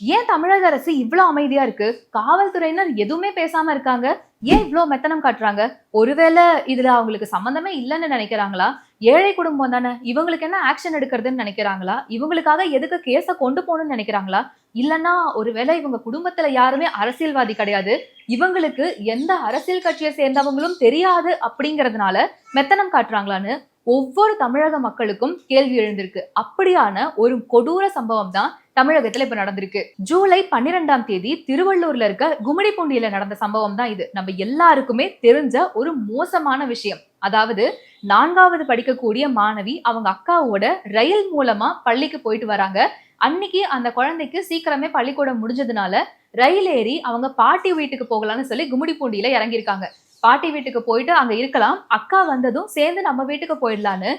ஏன் தமிழக அரசு இவ்வளவு அமைதியா இருக்கு? காவல்துறையினர் எதுவுமே பேசாம இருக்காங்க. ஏன் இவ்வளவு மெத்தனம் காட்டுறாங்க? ஒருவேளை இதுல அவங்களுக்கு சம்மந்தமே இல்லைன்னு நினைக்கிறாங்களா? ஏழை குடும்பம் தானே இவங்களுக்கு என்ன ஆக்ஷன் எடுக்கிறதுன்னு நினைக்கிறாங்களா? இவங்களுக்காக எதுக்கு கேஸ கொண்டு போகணும்னு நினைக்கிறாங்களா? இல்லைன்னா ஒருவேளை இவங்க குடும்பத்துல யாருமே அரசியல்வாதி கிடையாது. இவங்களுக்கு எந்த அரசியல் கட்சியை சேர்ந்தவங்களும் தெரியாது அப்படிங்கறதுனால மெத்தனம் காட்டுறாங்களான்னு ஒவ்வொரு தமிழக மக்களுக்கும் கேள்வி எழுந்திருக்கு. அப்படியான ஒரு கொடூர சம்பவம் தான் தமிழகத்துல இப்ப நடந்திருக்கு. ஜூலை பன்னிரெண்டாம் தேதி திருவள்ளூர்ல இருக்க கும்மிடிப்பூண்டியில நடந்த சம்பவம் தான் இது. நம்ம எல்லாருக்குமே தெரிஞ்ச ஒரு மோசமான விஷயம். அதாவது நான்காவது படிக்கக்கூடிய மாணவி அவங்க அக்காவோட ரயில் மூலமா பள்ளிக்கு போயிட்டு வராங்க. அன்னைக்கு அந்த குழந்தைக்கு சீக்கிரமே பள்ளிக்கூடம் முடிஞ்சதுனால ரயில் ஏறி அவங்க பாட்டி வீட்டுக்கு போகலாம்னு சொல்லி கும்மிடிப்பூண்டியில இறங்கியிருக்காங்க. பாட்டி வீட்டுக்கு போயிட்டு அங்க இருக்கலாம். அக்கா வந்ததும் சேர்ந்து நம்ம வீட்டுக்கு போயிடலான்னு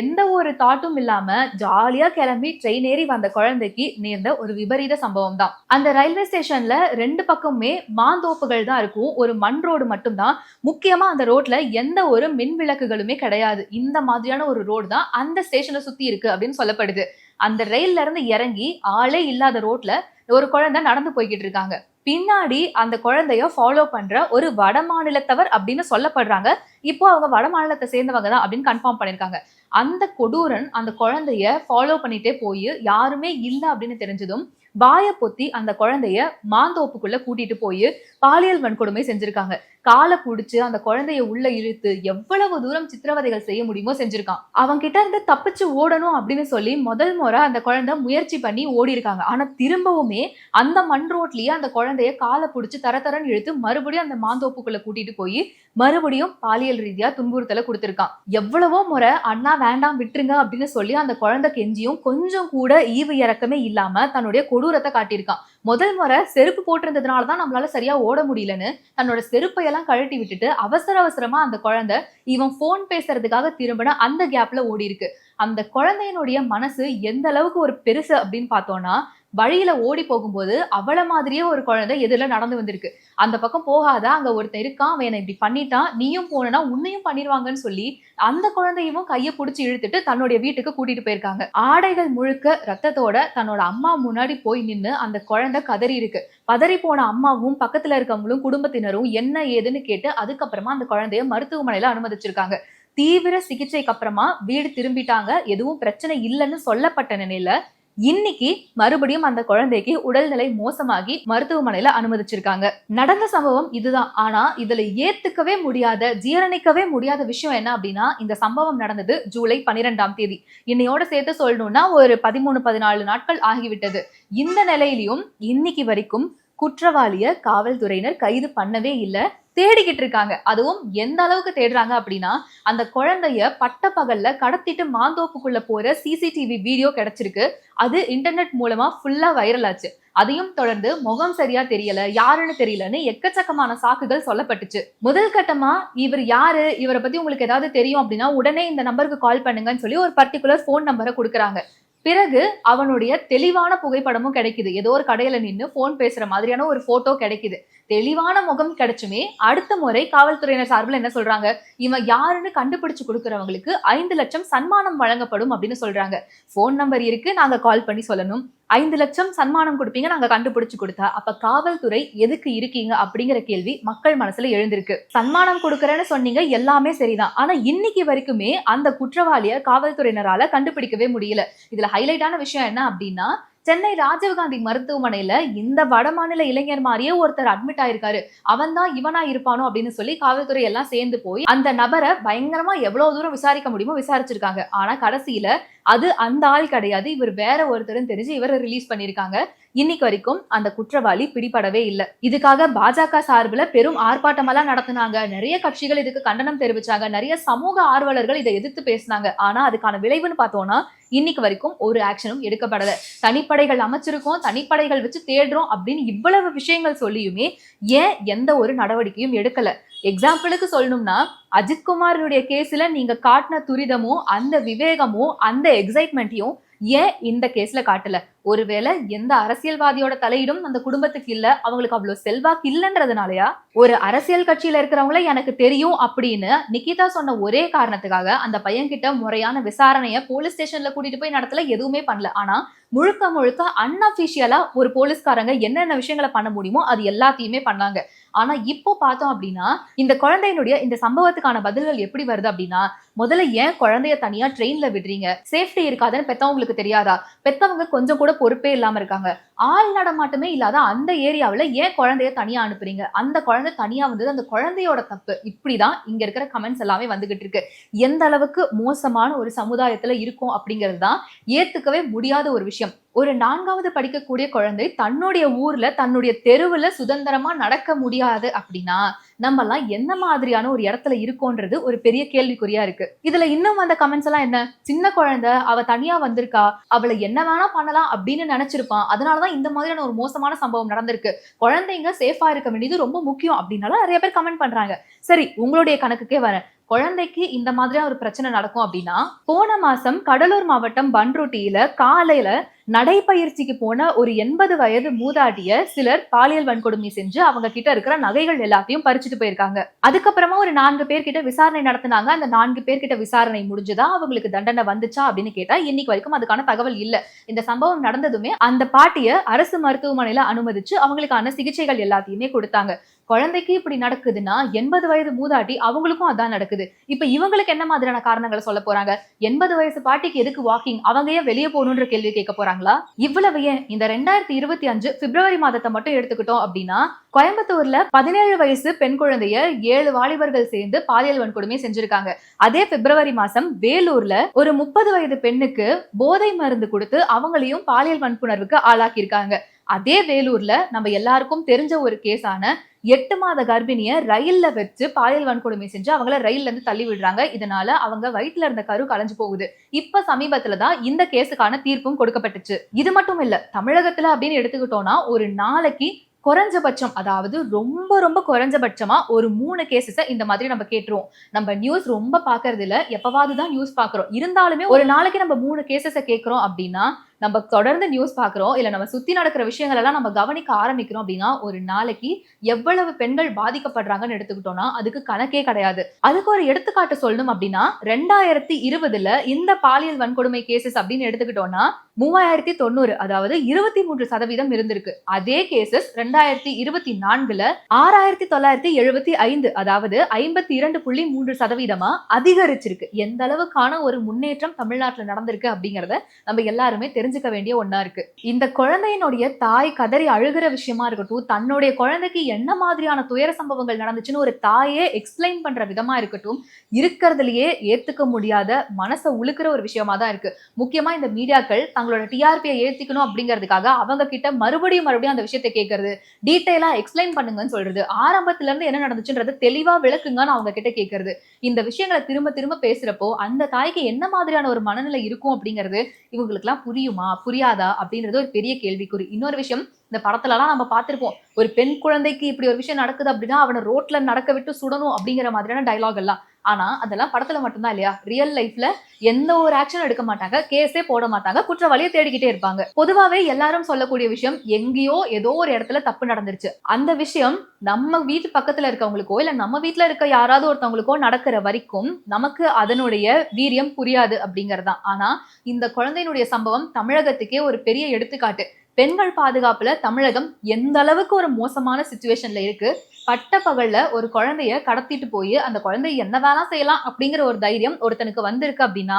எந்த ஒரு தாட்டும் இல்லாம ஜாலியா கிளம்பி ட்ரெயின் ஏறி வந்த குழந்தைக்கு நேர்ந்த ஒரு விபரீத சம்பவம் தான். அந்த ரயில்வே ஸ்டேஷன்ல ரெண்டு பக்கமுமே மாந்தோப்புகள் தான் இருக்கும். ஒரு மண் ரோடு மட்டும்தான். முக்கியமா அந்த ரோட்ல எந்த ஒரு மின் விளக்குகளுமே கிடையாது. இந்த மாதிரியான ஒரு ரோடு தான் அந்த ஸ்டேஷனை சுத்தி இருக்கு அப்படின்னு சொல்லப்படுது. அந்த ரயில்ல இருந்து இறங்கி ஆளே இல்லாத ரோட்ல ஒரு குழந்தை நடந்து போய்கிட்டு இருக்காங்க. பின்னாடி அந்த குழந்தைய ஃபாலோ பண்ற ஒரு வட மாநிலத்தவர் அப்படின்னு சொல்லப்படுறாங்க. இப்போ அவங்க வட மாநிலத்தை சேர்ந்தவங்க தான் அப்படின்னு கன்ஃபார்ம் பண்ணிருக்காங்க அந்த கொடூரன் அந்த குழந்தைய ஃபாலோ பண்ணிட்டே போய் யாருமே இல்லை அப்படின்னு தெரிஞ்சதும் வாய பொத்தி அந்த குழந்தைய மாந்தோப்புக்குள்ள கூட்டிட்டு போய் பாலியல் வன்கொடுமை செஞ்சிருக்காங்க. காலை புடிச்சு அந்த குழந்தைய உள்ள இழுத்து எவ்வளவு தூரம் சித்திரவதைகள் செய்ய முடியுமோ செஞ்சிருக்கான். அவங்க கிட்ட இருந்து தப்பிச்சு ஓடணும் அப்படின்னு சொல்லி முதல் முறை அந்த குழந்தை முயற்சி பண்ணி ஓடி இருக்காங்க ஆனா திரும்பவுமே அந்த மண் ரோட்லயே அந்த குழந்தைய காலை புடிச்சு தர தரன்னு இழுத்து மறுபடியும் அந்த மாந்தோப்புக்குள்ள கூட்டிட்டு போய் மறுபடியும் பாலியல் ரீதியா துன்புறுத்தலை கொடுத்திருக்கான். எவ்வளவோ முறை அண்ணா வேண்டாம் விட்டுருங்க அப்படின்னு சொல்லி அந்த குழந்தை கெஞ்சியும் கொஞ்சம் கூட ஈவு இறக்கமே இல்லாம தன்னுடைய கொடூரத்தை காட்டியிருக்கான். முதல் முறை செருப்பு போட்டிருந்ததுனால தான் நம்மளால சரியா ஓட முடியலன்னு தன்னோட செருப்பை எல்லாம் கழட்டி விட்டுட்டு அவசர அவசரமா அந்த குழந்தை இவன் போன் பேசுறதுக்காக திரும்பின அந்த கேப்ல ஓடி இருக்கு அந்த குழந்தையினுடைய மனசு எந்த அளவுக்கு ஒரு பெருசு அப்படின்னு பார்த்தோம்னா வழியில ஓடி போகும்போது அவளை மாதிரியே ஒரு குழந்தை எதிரில நடந்து வந்திருக்கு. அந்த பக்கம் போகாத? அங்க ஒருத்தன் இருக்கான் அவன் என்னை இப்படி பண்ணிட்டான். நீயும் போனா உன்னையும் பண்ணிடுவாங்கன்னு சொல்லி அந்த குழந்தையும் கையை பிடிச்சி இழுத்துட்டு தன்னுடைய வீட்டுக்கு கூட்டிட்டு போயிருக்காங்க. ஆடைகள் முழுக்க ரத்தத்தோட தன்னோட அம்மா முன்னாடி போய் நின்னு அந்த குழந்தை கதறி இருக்கு. பதறி போன அம்மாவும் பக்கத்துல இருக்கவங்களும் குடும்பத்தினரும் என்ன ஏதுன்னு கேட்டு அதுக்கப்புறமா அந்த குழந்தைய மருத்துவமனையில அனுமதிச்சிருக்காங்க. தீவிர சிகிச்சைக்கு அப்புறமா வீடு திரும்பிட்டாங்க. எதுவும் பிரச்சனை இல்லைன்னு சொல்லப்பட்ட நிலையில இன்னைக்கு மறுபடியும் அந்த குழந்தைக்கு உடல்நிலை மோசமாகி மருத்துவமனையில அனுமதிச்சிருக்காங்க. நடந்த சம்பவம் இதுதான். ஆனா இதுல ஏத்துக்கவே முடியாத ஜீரணிக்கவே முடியாத விஷயம் என்ன அப்படின்னா இந்த சம்பவம் நடந்தது ஜூலை பனிரெண்டாம் தேதி. இன்னையோட சேர்த்து சொல்லணும்னா ஒரு பதிமூணு பதினாலு நாட்கள் ஆகிவிட்டது. இந்த நிலையிலையும் இன்னைக்கு வரைக்கும் குற்றவாளிய காவல்துறையினர் கைது பண்ணவே இல்லை. தேடிக்கிட்டு இருக்காங்க அதுவும் எந்த அளவுக்கு தேடுறாங்க அப்படின்னா அந்த குழந்தைய பட்ட பகல்ல கடத்திட்டு மாந்தோப்புக்குள்ள போற சிசிடிவி வீடியோ கிடைச்சிருக்கு. அது இன்டர்நெட் மூலமா ஃபுல்லா வைரல் ஆச்சு. அதையும் தொடர்ந்து முகம் சரியா தெரியல யாருன்னு தெரியலன்னு எக்கச்சக்கமான சாக்குகள் சொல்லப்பட்டுச்சு. முதல் கட்டமா இவர் யாரு இவரை பத்தி உங்களுக்கு ஏதாவது தெரியும் அப்படின்னா உடனே இந்த நம்பருக்கு கால் பண்ணுங்கன்னு சொல்லி ஒரு பர்டிகுலர் ஃபோன் நம்பரை கொடுக்குறாங்க. பிறகு அவனுடைய தெளிவான புகைப்படமும் கிடைக்குது. ஏதோ ஒரு கடையில நின்று ஃபோன் பேசுற மாதிரியான ஒரு போட்டோ கிடைக்குது. தெளிவான முகம் கிடைச்சுமே அடுத்த முறை காவல்துறையினர் சார்பில் என்ன சொல்றாங்க? இவன் யாருன்னு கண்டுபிடிச்சு கொடுக்கறவங்களுக்கு ஐந்து லட்சம் சன்மானம் வழங்கப்படும் அப்படின்னு சொல்றாங்க. ஃபோன் நம்பர் இருக்கு நாங்க கால் பண்ணி சொல்லணும். ஐந்து லட்சம் சன்மானம் கொடுப்பீங்க நாங்க கண்டுபிடிச்சு கொடுத்தா. அப்ப காவல்துறை எதுக்கு இருக்கீங்க அப்படிங்கிற கேள்வி மக்கள் மனசுல எழுந்திருக்கு. சன்மானம் கொடுக்கறேன்னு சொன்னீங்க எல்லாமே சரிதான். ஆனா இன்னைக்கு வரைக்குமே அந்த குற்றவாளிய காவல்துறையினரால கண்டுபிடிக்கவே முடியல. இதுல ஹைலைட்டான விஷயம் என்ன அப்படின்னா சென்னை ராஜீவ்காந்தி மருத்துவமனையில இந்த வடமாநில இளைஞர் மாதிரியே ஒருத்தர் அட்மிட் ஆயிருக்காரு. அவன் தான் இவனா இருப்பானோ அப்படின்னு சொல்லி காவல்துறை எல்லாம் சேர்ந்து போய் அந்த நபரை பயங்கரமா எவ்வளவு தூரம் விசாரிக்க முடியுமோ விசாரிச்சிருக்காங்க. ஆனா கடைசியில அது அந்த ஆள் கிடையாது. இவர் வேற ஒருத்தரும் தெரிஞ்சு இவரை ரிலீஸ் பண்ணிருக்காங்க இன்னைக்கு வரைக்கும் அந்த குற்றவாளி பிடிபடவே இல்லை. இதுக்காக பாஜக சார்பில் பெரும் ஆர்ப்பாட்டமெல்லாம் நடத்தினாங்க. நிறைய கட்சிகள் இதுக்கு கண்டனம் தெரிவிச்சாங்க. நிறைய சமூக ஆர்வலர்கள் இதை எதிர்த்து பேசினாங்க. ஆனா அதுக்கான விளைவுன்னு பார்த்தோம்னா இன்னைக்கு வரைக்கும் ஒரு ஆக்ஷனும் எடுக்கப்படல. தனிப்படைகள் அமைச்சிருக்கோம் தனிப்படைகள் வச்சு தேடுறோம் அப்படின்னு இவ்வளவு விஷயங்கள் சொல்லியுமே ஏன் எந்த ஒரு நடவடிக்கையும் எடுக்கல? எக்ஸாம்பிளுக்கு சொல்லணும்னா அஜித்குமாருடைய கேஸ்ல நீங்க காட்டின துரிதமும் அந்த விவேகமும் அந்த எக்ஸைட்மெண்ட்டையும் ஏன் இந்த கேஸ்ல காட்டல? ஒருவேளை எந்த அரசியல்வாதியோட தலையிடும் அந்த குடும்பத்துக்கு இல்ல அவங்களுக்கு அவ்வளவு செல்வாக்கு இல்லைன்றதுனாலயா? ஒரு அரசியல் கட்சியில இருக்கிறவங்கள எனக்கு தெரியும் அப்படின்னு நிகிதா சொன்ன ஒரே காரணத்துக்காக அந்த பையன் கிட்ட முறையான விசாரணைய போலீஸ் ஸ்டேஷன்ல கூட்டிட்டு போய் நடத்தல எதுவுமே பண்ணல. ஆனா முழுக்க முழுக்க அன்அபிஷியலா ஒரு போலீஸ்காரங்க என்னென்ன விஷயங்களை பண்ண முடியுமோ அது எல்லாத்தையுமே பண்ணாங்க. ஆனா இப்போ பார்த்தோம் அப்படின்னா இந்த குழந்தையினுடைய இந்த சம்பவத்துக்கான பதில்கள் எப்படி வருது அப்படின்னா முதல்ல ஏன் குழந்தைய தனியா ட்ரெயின்ல விடுறீங்க? சேஃப்டி இருக்காதுன்னு பெத்தவங்களுக்கு தெரியாதா? பெத்தவங்க கொஞ்சம் கூட பொறுப்பே இல்லாம இருக்காங்க. ஆள் நடமாட்டமே இல்லாத அந்த ஏரியாவில் ஏன் குழந்தைய தனியா அனுப்புறீங்க? அந்த குழந்தை தனியா வந்தது அந்த குழந்தையோட தப்பு. இப்படிதான் இங்க இருக்கிற கமெண்ட்ஸ் எல்லாமே வந்துகிட்டு இருக்கு. எந்த அளவுக்கு மோசமான ஒரு சமுதாயத்துல இருக்கும் அப்படிங்கிறது தான் ஏத்துக்கவே முடியாத ஒரு விஷயம். ஒரு நான்காவது படிக்கக்கூடிய குழந்தை தன்னுடைய ஊர்ல தன்னுடைய தெருவுல சுதந்திரமா நடக்க முடியாது அப்படின்னா நம்ம எல்லாம் என்ன மாதிரியான ஒரு இடத்துல இருக்கோன்றது ஒரு பெரிய கேள்விக்குறியா இருக்கு. இதுல இன்னும் வந்த கமெண்ட்ஸ் எல்லாம் என்ன? சின்ன குழந்தை அவ தனியா வந்திருக்கா அவளை என்ன வேணா பண்ணலாம் அப்படின்னு நினைச்சிருப்பான். அதனாலதான் இந்த மாதிரியான ஒரு மோசமான சம்பவம் நடந்திருக்கு. குழந்தைங்க சேஃபா இருக்க வேண்டியது ரொம்ப முக்கியம் அப்படின்னாலும் நிறைய பேர் கமெண்ட் பண்றாங்க. சரி உங்களுடைய கணக்குக்கே வரேன். குழந்தைக்கு இந்த மாதிரியான ஒரு பிரச்சனை நடக்கும் அப்படின்னா போன மாசம் கடலூர் மாவட்டம் பன்ருட்டியில காலையில நடைப்பயிற்சிக்கு போன ஒரு எண்பது வயது மூதாட்டிய சிலர் பாலியல் வன்கொடுமை செஞ்சு அவங்க கிட்ட இருக்கிற நகைகள் எல்லாத்தையும் பறிச்சுட்டு போயிருக்காங்க. அதுக்கப்புறமா ஒரு நான்கு பேர்கிட்ட விசாரணை நடத்தினாங்க. அந்த நான்கு பேர்கிட்ட விசாரணை முடிஞ்சுதா அவங்களுக்கு தண்டனை வந்துச்சா அப்படின்னு கேட்டா இன்னைக்கு வரைக்கும் அதுக்கான தகவல் இல்ல. இந்த சம்பவம் நடந்ததுமே அந்த பாட்டிய அரசு மருத்துவமனையில அனுமதிச்சு அவங்களுக்கான சிகிச்சைகள் எல்லாத்தையுமே கொடுத்தாங்க. குழந்தைக்கு இப்படி நடக்குதுன்னா எண்பது வயது மூதாட்டி அவங்களுக்கும் அதான் நடக்குது. இப்ப இவங்களுக்கு என்ன மாதிரியான காரணங்களை சொல்ல போறாங்க? எண்பது வயசு பாட்டிக்கு எதுக்கு வாக்கிங் அவங்க ஏன் வெளியே போகணுன்ற கேள்வி கேட்க போறாங்களா? இவ்வளவு ஏன்? இந்த ரெண்டாயிரத்தி இருபத்தி அஞ்சு பிப்ரவரி மாதத்தை மட்டும் எடுத்துக்கிட்டோம் அப்படின்னா கோயம்புத்தூர்ல பதினேழு வயசு பெண் குழந்தைய ஏழு வாலிபர்கள் சேர்ந்து பாலியல் வன்கொடுமை செஞ்சிருக்காங்க. அதே பிப்ரவரி மாசம் வேலூர்ல ஒரு முப்பது வயது பெண்ணுக்கு போதை மருந்து கொடுத்து அவங்களையும் பாலியல் வன்புணர்வுக்கு ஆளாக்கியிருக்காங்க. அதே வேலூர்ல நம்ம எல்லாருக்கும் தெரிஞ்ச ஒரு கேஸான எட்டு மாத கர்ப்பிணிய ரயில்ல வச்சு பாலியல் வன்கொடுமை செஞ்சு அவங்கள ரயில்ல இருந்து தள்ளி விடுறாங்க. இதனால அவங்க வயிற்றுல இருந்த கரு கலைஞ்சு போகுது. இப்ப சமீபத்துல தான் இந்த கேஸுக்கான தீர்ப்பும் கொடுக்கப்பட்டுச்சு. இது மட்டும் இல்ல தமிழகத்துல அப்படின்னு எடுத்துக்கிட்டோம்னா ஒரு நாளைக்கு குறைஞ்சபட்சம் அதாவது ரொம்ப ரொம்ப குறைஞ்சபட்சமா ஒரு மூணு கேசஸ இந்த மாதிரி நம்ம கேட்டுருவோம். நம்ம நியூஸ் ரொம்ப பாக்குறது இல்ல எப்பவாவது தான் நியூஸ் பாக்குறோம் இருந்தாலுமே ஒரு நாளைக்கு நம்ம மூணு கேசஸ கேட்கிறோம் அப்படின்னா நம்ம தொடர்ந்து நியூஸ் பாக்குறோம் இல்ல நம்ம சுத்தி நடக்கிற விஷயங்கள் எல்லாம் நம்ம கவனிக்க ஆரம்பிக்கிறோம் அப்படின்னா ஒரு நாளைக்கு எவ்வளவு பெண்கள் பாதிக்கப்படுறாங்கன்னு எடுத்துக்கிட்டோம்னா அதுக்கு கணக்கே கிடையாது. அதுக்கு ஒரு எடுத்துக்காட்டு சொல்லணும் அப்படின்னா ரெண்டாயிரத்தி இருபதுல இந்த பாலியல் வன்கொடுமை கேசஸ் அப்படின்னு எடுத்துக்கிட்டோம்னா மூவாயிரத்தி தொண்ணூறு அதாவது இருபத்தி மூன்று சதவீதம் இருந்திருக்கு. அதே கேசஸ் ரெண்டாயிரத்தி இருபத்தி நான்குல ஆறாயிரத்தி தொள்ளாயிரத்தி எழுபத்தி ஐந்து அதாவது ஐம்பத்தி இரண்டு புள்ளி மூன்று சதவீதமா அதிகரிச்சிருக்கு. எந்த அளவுக்கான ஒரு முன்னேற்றம் தமிழ்நாட்டுல நடந்திருக்கு அப்படிங்கறத நம்ம எல்லாருமே தெரிஞ்சு தெரிஞ்சுக்க வேண்டிய ஒன்றா இருக்கு. இந்த குழந்தையினுடைய தாய் கதறி அழுகிற விஷயமா இருக்கட்டும் தன்னுடைய குழந்தைக்கு என்ன மாதிரியான துயர சம்பவங்கள் நடந்துச்சுன்னு ஒரு தாயே எக்ஸ்பிளைன் பண்ற விதமா இருக்கட்டும் இருக்கிறதுலயே ஏத்துக்க முடியாத மனசை உழுக்கிற ஒரு விஷயமா தான் இருக்கு. முக்கியமா இந்த மீடியாக்கள் தங்களோட டிஆர்பியை ஏத்திக்கணும் அப்படிங்கிறதுக்காக அவங்க கிட்ட மறுபடியும் மறுபடியும் அந்த விஷயத்தை கேட்கறது டீட்டெயிலா எக்ஸ்பிளைன் பண்ணுங்கன்னு சொல்றது ஆரம்பத்துல இருந்து என்ன நடந்துச்சுன்றது தெளிவா விளக்குங்கன்னு அவங்க கிட்ட கேட்கறது இந்த விஷயங்களை திரும்ப திரும்ப பேசுறப்போ அந்த தாய்க்கு என்ன மாதிரியான ஒரு மனநிலை இருக்கும் அப்படிங்கிறது இவங்களுக்குலாம் புரியுமா? புரியாதா? அப்படின்றது ஒரு பெரிய கேள்விக்குறி. இன்னொரு விஷயம் இந்த படத்துலலாம் நம்ம பார்த்துருப்போம். ஒரு பெண் குழந்தைக்கு இப்படி ஒரு விஷயம் நடக்குது அப்படின்னா அவனை ரோட்ல நடக்க விட்டு சுடணும் அப்படிங்கிற மாதிரியான டைலாக் எல்லாம். ஆனா அதெல்லாம் படத்துல மட்டும்தான் இல்லையா? ரியல் லைஃப்ல எந்த ஒரு ஆக்ஷனும் எடுக்க மாட்டாங்க. கேஸே போட மாட்டாங்க. குற்றவாளியை தேடிக்கிட்டே இருப்பாங்க. பொதுவாவே எல்லாரும் சொல்லக்கூடிய விஷயம் எங்கேயோ ஏதோ ஒரு இடத்துல தப்பு நடந்துருச்சு. அந்த விஷயம் நம்ம வீட்டு பக்கத்துல இருக்கவங்களுக்கோ இல்ல நம்ம வீட்டுல இருக்க யாராவது ஒருத்தவங்களுக்கோ நடக்கிற வரைக்கும் நமக்கு அதனுடைய வீரியம் புரியாது அப்படிங்கறதுதான். ஆனா இந்த குழந்தையினுடைய சம்பவம் தமிழகத்துக்கே ஒரு பெரிய எடுத்துக்காட்டு. பெண்கள் பாதுகாப்புல தமிழகம் எந்த அளவுக்கு ஒரு மோசமான சுச்சுவேஷன்ல இருக்கு? பட்ட பகல்ல ஒரு குழந்தைய கடத்திட்டு போய் அந்த குழந்தைய என்ன வேலை செய்யலாம் அப்படிங்கிற ஒரு தைரியம் ஒருத்தனுக்கு வந்திருக்கு அப்படின்னா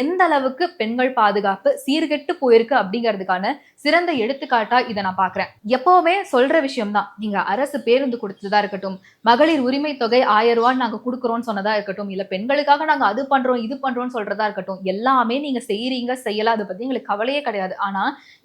எந்த அளவுக்கு பெண்கள் பாதுகாப்பு சீர்கெட்டு போயிருக்கு அப்படிங்கிறதுக்கான சிறந்த எடுத்துக்காட்டா இதை நான் பாக்குறேன் எப்பவுமே சொல்ற விஷயம் தான் நீங்க அரசு பேருந்து கொடுத்ததா இருக்கட்டும் மகளிர் உரிமை தொகை ஆயிரம் ரூபான்னு நாங்க கொடுக்குறோம்னு சொன்னதா இருக்கட்டும் இல்ல பெண்களுக்காக நாங்க அது பண்றோம் இது பண்றோம்னு சொல்றதா இருக்கட்டும் எல்லாமே நீங்க செய்யறீங்க செய்யலாம் அதை பத்தி எங்களுக்கு கவலையே கிடையாது. ஆனா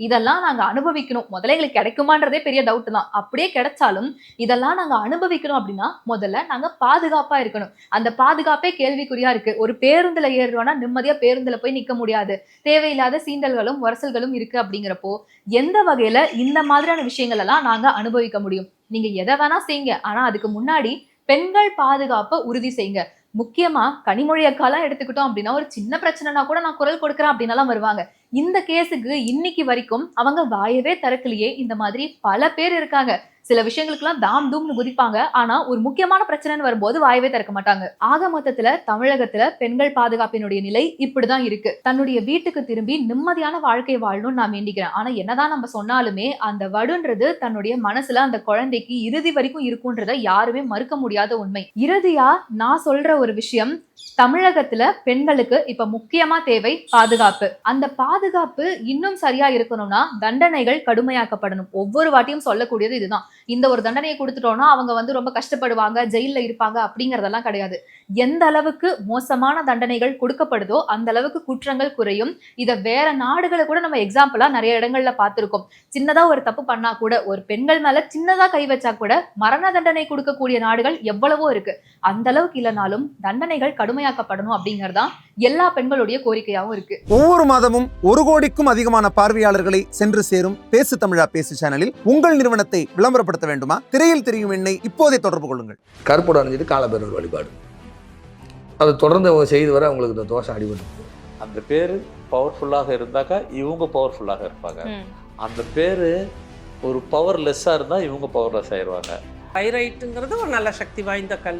இதெல்லாம் நாங்க அனுபவிக்கணும். முதல்ல எங்களுக்கு கிடைக்குமான்றதே பெரிய டவுட் தான். அப்படியே கிடைச்சாலும் இதெல்லாம் நாங்க அனுபவிக்கணும் அப்படின்னா முதல்ல நாங்க பாதுகாப்பா இருக்கணும். அந்த பாதுகாப்பே கேள்விக்குறியா இருக்கு. ஒரு பேருந்துல ஏறுறோம்னா நிம்மதியா பேருந்துல போய் நிக்க முடியாது. தேவையில்லாத சீண்டல்களும் உரசல்களும் இருக்கு அப்படிங்கிறப்போ எந்த வகையில இந்த மாதிரியான விஷயங்கள் எல்லாம் நாங்க அனுபவிக்க முடியும்? நீங்க எதை வேணா செய்யுங்க. ஆனா அதுக்கு முன்னாடி பெண்கள் பாதுகாப்பை உறுதி செய்யுங்க. முக்கியமா கனிமொழி அக்காலாம் எடுத்துக்கிட்டோம் அப்படின்னா ஒரு சின்ன பிரச்சனைனா கூட நான் குரல் கொடுக்குறேன் அப்படின்னாலாம் வருவாங்க. இந்த கேஸுக்கு இன்னைக்கு வரைக்கும் அவங்க வாயவே திறக்கலையே. இந்த மாதிரி பல பேர் இருக்காங்க. சில விஷயங்களுக்குலாம் தாம் தூம்னு குதிப்பாங்க. ஆனா ஒரு முக்கியமான பிரச்சனைன்னு வரும்போது வாயவே திறக்க மாட்டாங்க. ஆக மொத்தத்துல தமிழகத்துல பெண்கள் பாதுகாப்பினுடைய நிலை இப்படிதான் இருக்கு. தன்னுடைய வீட்டுக்கு திரும்பி நிம்மதியான வாழ்க்கை வாழணும்னு நான் வேண்டிக்கிறேன். ஆனா என்னதான் நம்ம சொன்னாலுமே அந்த வடுன்றது தன்னுடைய மனசுல அந்த குழந்தைக்கு இறுதி வரைக்கும் இருக்குன்றத யாருமே மறுக்க முடியாத உண்மை. இறுதியா நான் சொல்ற ஒரு விஷயம் தமிழகத்துல பெண்களுக்கு இப்ப முக்கியமா தேவை பாதுகாப்பு. அந்த பாதுகாப்பு இன்னும் சரியா இருக்கணும்னா தண்டனைகள் கடுமையாக்கப்படணும். ஒவ்வொரு வாட்டியும் சொல்லக்கூடியது இதுதான். இந்த ஒரு தண்டனையை கொடுத்துட்டோம்னா அவங்க வந்து ரொம்ப கஷ்டப்படுவாங்க ஜெயில்ல இருப்பாங்க அப்படிங்கறதெல்லாம் கிடையாது. எந்த அளவுக்கு மோசமான தண்டனைகள் கொடுக்கப்படுதோ அந்த அளவுக்கு குற்றங்கள் குறையும். இத வேற நாடுகளை கூட நம்ம எக்ஸாம்பிளா நிறைய இடங்கள்ல பார்த்திருக்கோம். சின்னதா ஒரு தப்பு பண்ணா கூட ஒரு பெண்கள் மேல சின்னதா கை வச்சா கூட மரண தண்டனை கொடுக்கக்கூடிய நாடுகள் எவ்வளவோ இருக்கு. அந்த அளவுக்கு இல்லைனாலும் தண்டனைகள் கடும் கடுமையாக்கப்படணும் அப்படிங்கறதுதான் எல்லா பெண்களுடைய கோரிக்கையாவும் இருக்கு. ஒவ்வொரு மாதமும் ஒரு கோடிக்கும் அதிகமான பார்வையாளர்களை சென்று சேரும் பேசு தமிழா பேசு சேனலில் உங்கள் நிறுவனத்தை விளம்பரப்படுத்த வேண்டுமா? திரையில் தெரியும் எண்ணை இப்போதே தொடர்பு கொள்ளுங்கள். கருப்போடு அணிஞ்சிட்டு காலபேரர் வழிபாடு. அதை தொடர்ந்து அவங்க செய்து வர அவங்களுக்கு இந்த தோஷம் அடிபட்டு போகும். அந்த பேர் பவர்ஃபுல்லாக இருந்தாக்கா இவங்க பவர்ஃபுல்லாக இருப்பாங்க. அந்த பேர் ஒரு பவர்லெஸ்ஸாக இருந்தால் இவங்க பவர்லெஸ் ஆயிடுவாங்க பைரைட்டுங்கிறது ஒரு நல்ல சக்தி வாய்ந்த கல்